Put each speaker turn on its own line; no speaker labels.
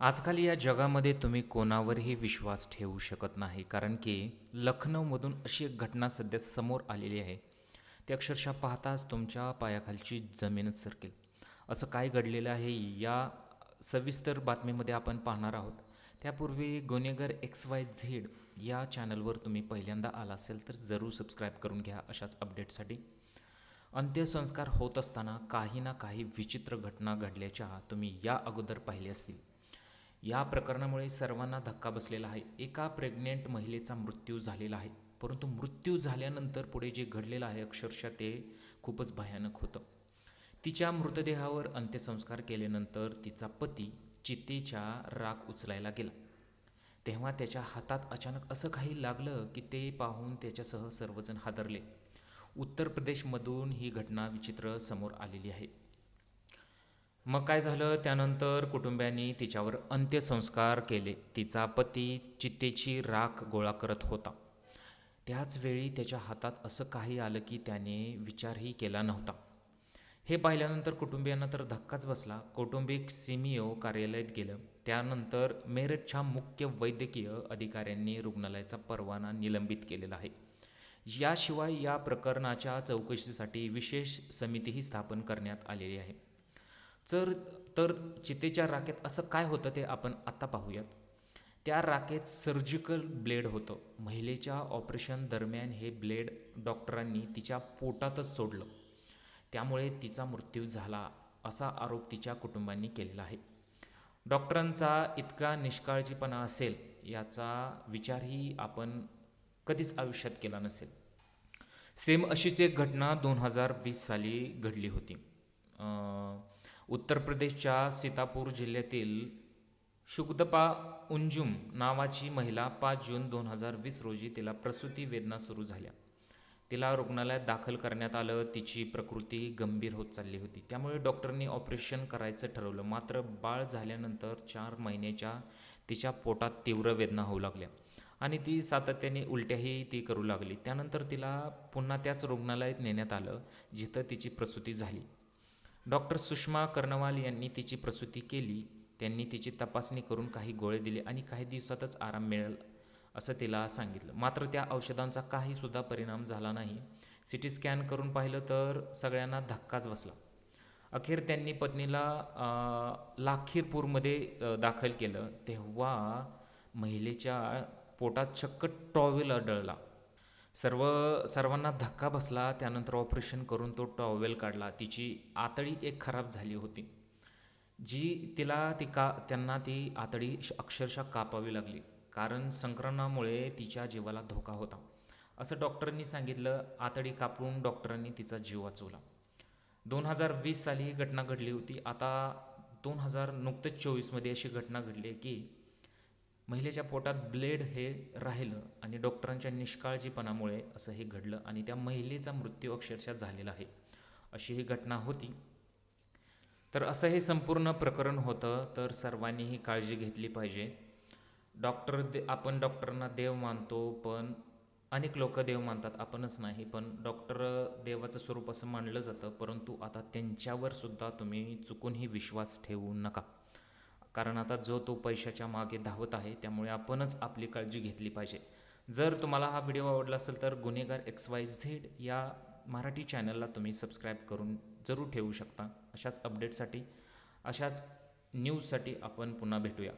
आजकाल या जगामध्ये तुम्ही कोणावरही विश्वास ठेवू शकत नाही कारण की लखनौमधून अशी एक घटना सध्या समोर आलेली आहे. ते अक्षरशः पाहताच तुमच्या पायाखालची जमीनच सरकेल. असं काय घडलेलं आहे या सविस्तर बातमीमध्ये आपण पाहणार आहोत. त्यापूर्वी गुन्हेगार एक्स वाय झेड या चॅनलवर तुम्ही पहिल्यांदा आला असेल तर जरूर सबस्क्राईब करून घ्या अशाच अपडेटसाठी अंत्यसंस्कार होत असताना काही ना काही विचित्र घटना घडल्याच्या तुम्ही या अगोदर पाहिले असतील. या प्रकरणामुळे सर्वांना धक्का बसलेला आहे. एका प्रेग्नेंट महिलेचा मृत्यू झालेला आहे. परंतु मृत्यू झाल्यानंतर पुढे जे घडलेलं आहे अक्षरशः ते खूपच भयानक होतं. तिच्या मृतदेहावर अंत्यसंस्कार केल्यानंतर तिचा पती चितेच्या राख उचलायला गेला. तेव्हा त्याच्या हातात अचानक असं काही लागलं की ते पाहून त्याच्यासह सर्वजण हादरले. उत्तर प्रदेशमधून ही घटना विचित्र समोर आलेली आहे. मग काय झालं? त्यानंतर कुटुंबियांनी तिच्यावर अंत्यसंस्कार केले. तिचा पती चित्तेची राख गोळा करत होता. त्याच वेळी त्याच्या हातात असं काही आलं की त्याने विचारही केला नव्हता. हे पाहिल्यानंतर कुटुंबियांना तर धक्काच बसला. कौटुंबिक सीमीओ कार्यालयात गेलं. त्यानंतर मेरठच्या मुख्य वैद्यकीय अधिकाऱ्यांनी रुग्णालयाचा परवाना निलंबित केलेला आहे. याशिवाय या प्रकरणाच्या चौकशीसाठी विशेष समितीही स्थापन करण्यात आलेली आहे. तर तर चितेच्या राखेत असं काय होतं ते आपण आत्ता पाहूयात. त्या राखेत सर्जिकल ब्लेड होतं. महिलेच्या ऑपरेशन दरम्यान हे ब्लेड डॉक्टरांनी तिच्या पोटातच सोडलं. त्यामुळे तिचा मृत्यू झाला असा आरोप तिच्या कुटुंबांनी केलेला आहे. डॉक्टरांचा इतका निष्काळजीपणा असेल याचा विचारही आपण कधीच आयुष्यात केला नसेल. सेम अशीच एक घटना दोन हजार वीस साली घडली होती. उत्तर प्रदेशच्या सीतापूर जिल्ह्यातील शुक्दपा उंजुम नावाची महिला पाच जून दोन हजार वीस रोजी तिला प्रसूती वेदना सुरू झाल्या. तिला रुग्णालयात दाखल करण्यात आलं. तिची प्रकृती गंभीर होत चालली होती. त्यामुळे डॉक्टरनी ऑपरेशन करायचं ठरवलं. मात्र बाळ झाल्यानंतर चार महिन्याच्या तिच्या पोटात तीव्र वेदना होऊ लागल्या आणि ती सातत्याने उलट्याही ती करू लागली. त्यानंतर तिला पुन्हा त्याच रुग्णालयात नेण्यात आलं जिथं तिची प्रसूती झाली. डॉक्टर सुषमा कर्णवाल यांनी तिची प्रसूती केली. त्यांनी तिची तपासणी करून काही गोळे दिले आणि काही दिवसातच आराम मिळेल असं तिला सांगितलं. मात्र त्या औषधांचा काहीसुद्धा परिणाम झाला नाही. सी टी स्कॅन करून पाहिलं तर सगळ्यांना धक्काच बसला. अखेर त्यांनी पत्नीला लाखीरपूरमध्ये दाखल केलं. तेव्हा महिलेच्या पोटात चक्क टॉवेल आढळला सर्व सर्वांना धक्का बसला त्यानंतर ऑपरेशन करून तो टॉवेल काढला. तिची आतडी एक खराब झाली होती. जी तिला ती का त्यांना ती आतडी श- अक्षरशः कापावी लागली. कारण संक्रमणामुळे तिच्या जीवाला धोका होता. असं डॉक्टरांनी सांगितलं. आतडी कापून डॉक्टरांनी तिचा जीव वाचवला. दोन हजार वीस साली ही घटना घडली होती. आता दोन हजार नुकतंच चोवीसमध्ये अशी घटना घडली आहे की महिलेच्या पोटात ब्लेड हे राहिलं आणि डॉक्टरांच्या निष्काळजीपणामुळे असं हे घडलं आणि त्या महिलेचा मृत्यू अक्षरशः झालेला आहे. अशी ही घटना होती. तर असं हे संपूर्ण प्रकरण होतं तर सर्वांनीही काळजी घेतली पाहिजे. डॉक्टर दे आपण डॉक्टरांना देव मानतो पण अनेक लोक देव मानतात आपणच नाही पण डॉक्टर देवाचं स्वरूप असं मानलं जातं परंतु आता त्यांच्यावर सुद्धा तुम्ही चुकूनही विश्वास ठेवू नका. कारण आता जो तो पैशाच्या मागे धावत आहे त्यामुळे आपणच आपली काळजी घेतली पाहिजे. जर तुम्हाला हा व्हिडिओ आवडला असेल तर गुन्हेगार एक्स वाय झेड या मराठी चॅनलला तुम्ही सबस्क्राईब करून जरूर ठेवू शकता. अशाच अपडेटसाठी अशाच न्यूजसाठी आपण पुन्हा भेटूया.